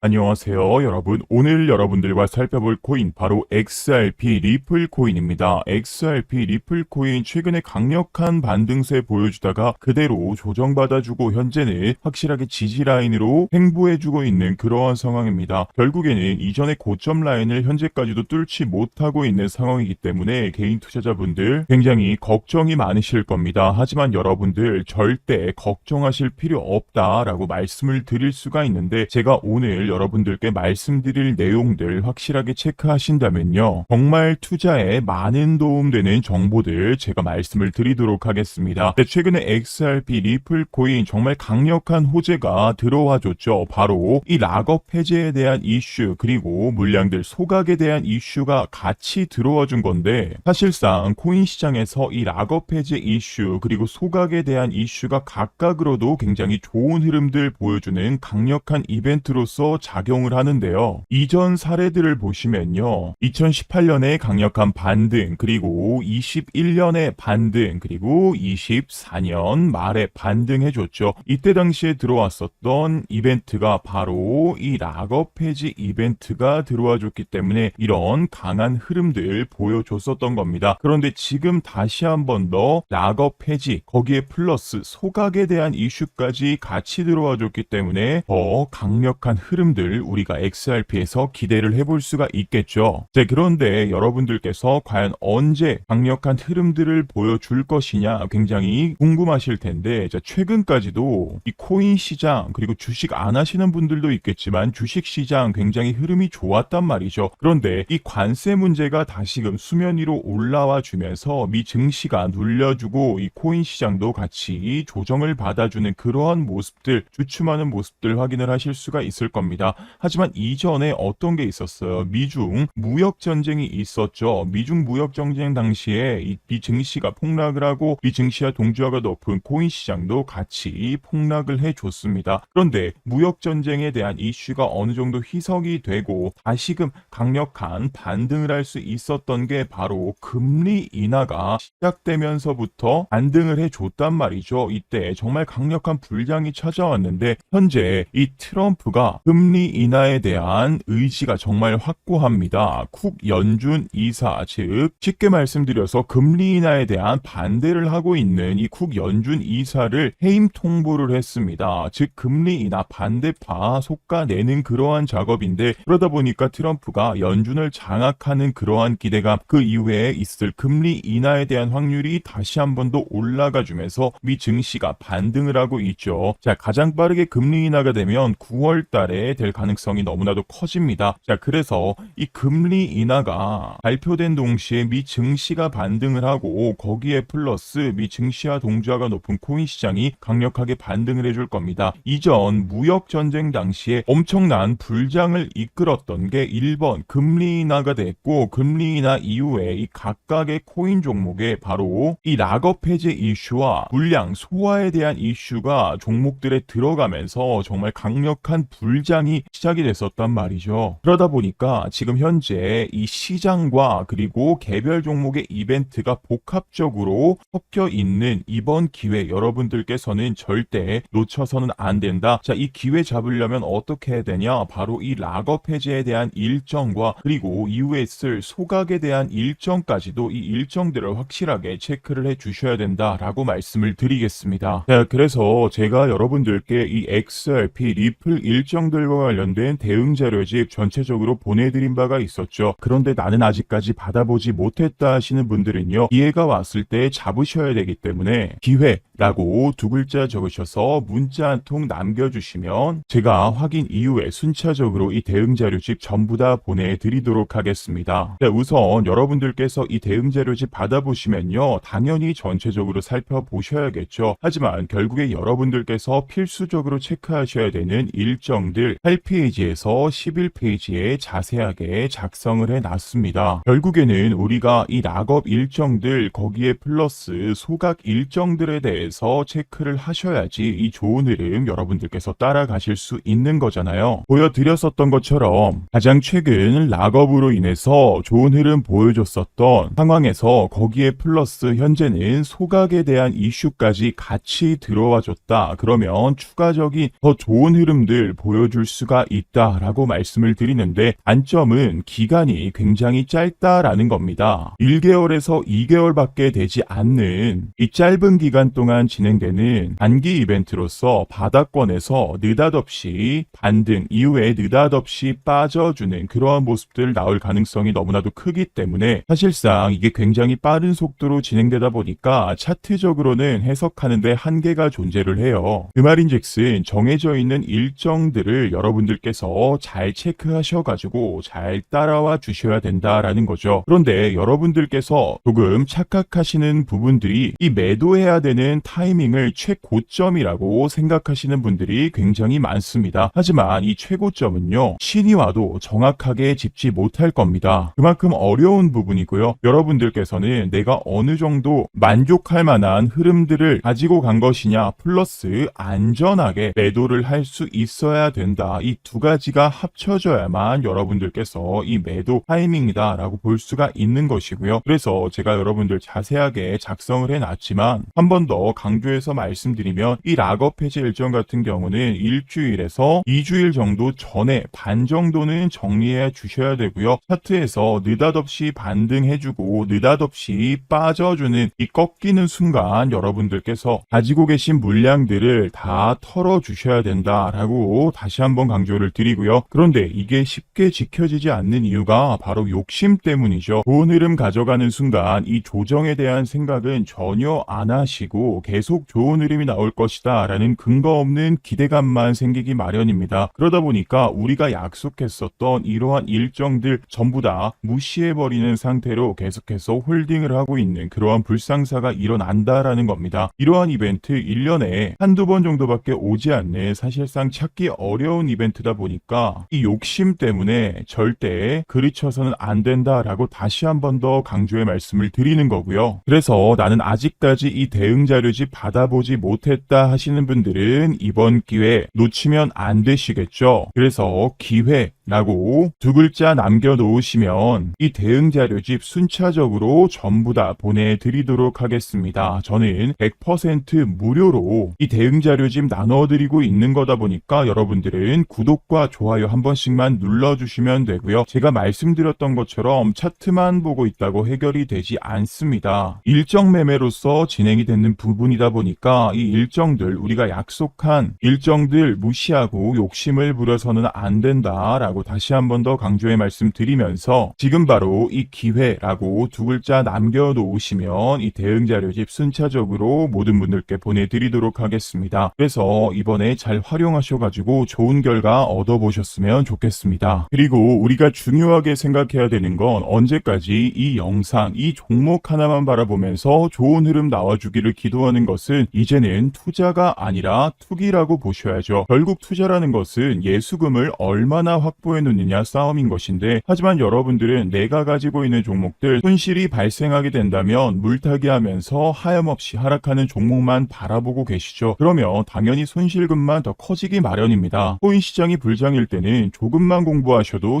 안녕하세요, 여러분. 오늘 여러분들과 살펴볼 코인 바로 XRP 리플 코인입니다. XRP 리플 코인 최근에 강력한 반등세 보여주다가 그대로 조정받아주고 현재는 확실하게 지지 라인으로 횡보해주고 있는 그러한 상황입니다. 결국에는 이전의 고점 라인을 현재까지도 뚫지 못하고 있는 상황이기 때문에 개인 투자자분들 굉장히 걱정이 많으실 겁니다. 하지만 여러분들 절대 걱정하실 필요 없다라고 말씀을 드릴 수가 있는데 제가 오늘 여러분들께 말씀드릴 내용들 확실하게 체크하신다면요. 정말 투자에 많은 도움되는 정보들 제가 말씀을 드리도록 하겠습니다. 네, 최근에 XRP 리플 코인 정말 강력한 호재가 들어와 줬죠. 바로 이 락업 해제에 대한 이슈 그리고 물량들 소각에 대한 이슈가 같이 들어와 준 건데 사실상 코인 시장에서 이 락업 해제 이슈 그리고 소각에 대한 이슈가 각각으로도 굉장히 좋은 흐름들 보여주는 강력한 이벤트로서 작용을 하는데요. 이전 사례들을 보시면요. 2018년에 강력한 반등, 그리고 21년에 반등, 그리고 24년 말에 반등해 줬죠. 이때 당시에 들어왔었던 이벤트가 바로 이 락업 해지 이벤트가 들어와 줬기 때문에 이런 강한 흐름들 보여줬었던 겁니다. 그런데 지금 다시 한번 더 락업 해지, 거기에 플러스 소각에 대한 이슈까지 같이 들어와 줬기 때문에 더 강력한 흐름 들 우리가 XRP에서 기대를 해볼 수가 있겠죠. 네, 그런데 여러분들께서 과연 언제 강력한 흐름들을 보여줄 것이냐 굉장히 궁금하실 텐데 자, 최근까지도 이 코인 시장 그리고 주식 안 하시는 분들도 있겠지만 주식 시장 굉장히 흐름이 좋았단 말이죠. 그런데 이 관세 문제가 다시금 수면 위로 올라와 주면서 미 증시가 눌려주고 이 코인 시장도 같이 조정을 받아주는 그러한 모습들 주춤하는 모습들 확인을 하실 수가 있을 겁니다. 하지만 이전에 어떤 게 있었어요? 미중 무역 전쟁이 있었죠. 미중 무역 전쟁 당시에 이 미증시가 폭락을 하고 미증시와 동주화가 높은 코인 시장도 같이 폭락을 해줬습니다. 그런데 무역 전쟁에 대한 이슈가 어느 정도 희석이 되고 다시금 강력한 반등을 할 수 있었던 게 바로 금리 인하가 시작되면서부터 반등을 해줬단 말이죠. 이때 정말 강력한 불장이 찾아왔는데 현재 이 트럼프가 금리 인하에 대한 의지가 정말 확고합니다. 쿡 연준 이사 즉 쉽게 말씀드려서 금리 인하에 대한 반대를 하고 있는 이 쿡 연준 이사를 해임 통보를 했습니다. 즉 금리 인하 반대파 속가내는 그러한 작업인데 그러다 보니까 트럼프가 연준을 장악하는 그러한 기대감 그 이후에 있을 금리 인하에 대한 확률이 다시 한 번 더 올라가 주면서 미 증시가 반등을 하고 있죠. 자, 가장 빠르게 금리 인하가 되면 9월 달에 될 가능성이 너무나도 커집니다. 자, 그래서 이 금리 인하가 발표된 동시에 미 증시가 반등을 하고 거기에 플러스 미 증시와 동주화가 높은 코인 시장이 강력하게 반등을 해줄 겁니다. 이전 무역 전쟁 당시에 엄청난 불장을 이끌었던 게 1번 금리 인하가 됐고 금리 인하 이후에 이 각각의 코인 종목에 바로 이 락업 해제 이슈와 물량 소화에 대한 이슈가 종목들에 들어가면서 정말 강력한 불장이 시작이 됐었단 말이죠. 그러다 보니까 지금 현재 이 시장과 그리고 개별 종목의 이벤트가 복합적으로 섞여 있는 이번 기회 여러분들께서는 절대 놓쳐서는 안 된다. 자, 이 기회 잡으려면 어떻게 해야 되냐? 바로 이 락업 해제에 대한 일정과 그리고 이후에 쓸 소각에 대한 일정까지도 이 일정들을 확실하게 체크를 해 주셔야 된다라고 말씀을 드리겠습니다. 자, 그래서 제가 여러분들께 이 XRP 리플 일정들과 관련된 대응 자료집 전체적으로 보내드린 바가 있었죠. 그런데 나는 아직까지 받아보지 못했다 하시는 분들은요, 기회가 왔을 때 잡으셔야 되기 때문에 기회라고 두 글자 적으셔서 문자 한 통 남겨주시면 제가 확인 이후에 순차적으로 이 대응 자료집 전부 다 보내드리도록 하겠습니다. 네, 우선 여러분들께서 이 대응 자료집 받아보시면요, 당연히 전체적으로 살펴보셔야겠죠. 하지만 결국에 여러분들께서 필수적으로 체크하셔야 되는 일정들 8페이지에서 11페이지에 자세하게 작성을 해놨습니다. 결국에는 우리가 이 락업 일정들 거기에 플러스 소각 일정들에 대해서 체크를 하셔야지 이 좋은 흐름 여러분들께서 따라가실 수 있는 거잖아요. 보여드렸었던 것처럼 가장 최근 락업으로 인해서 좋은 흐름 보여줬었던 상황에서 거기에 플러스 현재는 소각에 대한 이슈까지 같이 들어와 줬다. 그러면 추가적인 더 좋은 흐름들 보여줄 수가 있다라고 말씀을 드리는데 단점은 기간이 굉장히 짧다라는 겁니다. 1개월에서 2개월밖에 되지 않는 이 짧은 기간 동안 진행되는 단기 이벤트로서 바닥권에서 느닷없이 반등 이후에 느닷없이 빠져주는 그러한 모습들 나올 가능성이 너무나도 크기 때문에 사실상 이게 굉장히 빠른 속도로 진행되다 보니까 차트적으로는 해석하는데 한계가 존재를 해요. 그 말인즉슨 정해져 있는 일정들을 여러분들께서 잘 체크하셔가지고 잘 따라와 주셔야 된다라는 거죠. 그런데 여러분들께서 조금 착각하시는 부분들이 이 매도해야 되는 타이밍을 최고점이라고 생각하시는 분들이 굉장히 많습니다. 하지만 이 최고점은요, 신이 와도 정확하게 짚지 못할 겁니다. 그만큼 어려운 부분이고요. 여러분들께서는 내가 어느 정도 만족할 만한 흐름들을 가지고 간 것이냐, 플러스 안전하게 매도를 할 수 있어야 된다. 이 두 가지가 합쳐져야만 여러분들께서 이 매도 타이밍이다 라고 볼 수가 있는 것이고요. 그래서 제가 여러분들 자세하게 작성을 해놨지만 한 번 더 강조해서 말씀드리면 이 락업 해제 일정 같은 경우는 일주일에서 2주일 정도 전에 반 정도는 정리해 주셔야 되고요. 차트에서 느닷없이 반등해주고 느닷없이 빠져주는 이 꺾이는 순간 여러분들께서 가지고 계신 물량들을 다 털어 주셔야 된다라고 다시 한번 강조를 드리고요. 그런데 이게 쉽게 지켜지지 않는 이유가 바로 욕심 때문이죠. 좋은 흐름 가져가는 순간 이 조정에 대한 생각은 전혀 안 하시고 계속 좋은 흐름이 나올 것이다 라는 근거 없는 기대감만 생기기 마련입니다. 그러다 보니까 우리가 약속했었던 이러한 일정들 전부 다 무시해버리는 상태로 계속해서 홀딩을 하고 있는 그러한 불상사가 일어난다라는 겁니다. 이러한 이벤트 1년에 한두 번 정도밖에 오지 않는 사실상 찾기 어려운 이벤트다 보니까 이 욕심 때문에 절대 그르쳐서는 안 된다라고 다시 한 번 더 강조의 말씀을 드리는 거고요. 그래서 나는 아직까지 이 대응 자료집 받아보지 못했다 하시는 분들은 이번 기회 놓치면 안 되시겠죠. 그래서 기회 라고 두 글자 남겨 놓으시면 이 대응 자료집 순차적으로 전부 다 보내드리도록 하겠습니다. 저는 100% 무료로 이 대응 자료집 나눠드리고 있는 거다 보니까 여러분들은 구독과 좋아요 한 번씩만 눌러주시면 되고요. 제가 말씀드렸던 것처럼 차트만 보고 있다고 해결이 되지 않습니다. 일정 매매로서 진행이 되는 부분이다 보니까 이 일정들 우리가 약속한 일정들 무시하고 욕심을 부려서는 안 된다라고 다시 한 번 더 강조의 말씀 드리면서 지금 바로 이 기회라고 두 글자 남겨 놓으시면 이 대응 자료집 순차적으로 모든 분들께 보내드리도록 하겠습니다. 그래서 이번에 잘 활용하셔가지고 좋은 결과 얻어보셨으면 좋겠습니다. 그리고 우리가 중요하게 생각해야 되는 건 언제까지 이 영상, 이 종목 하나만 바라보면서 좋은 흐름 나와주기를 기도하는 것은 이제는 투자가 아니라 투기라고 보셔야죠. 결국 투자라는 것은 예수금을 얼마나 확보해 놓느냐 싸움인 것인데 하지만 여러분들은 내가 가지고 있는 종목들 손실이 발생하게 된다면 물타기 하면서 하염없이 하락하는 종목만 바라보고 계시죠. 그러면 당연히 손실금만 더 커지기 마련입니다. 코인 시장이 불장일 때는 조금만 공부하셔도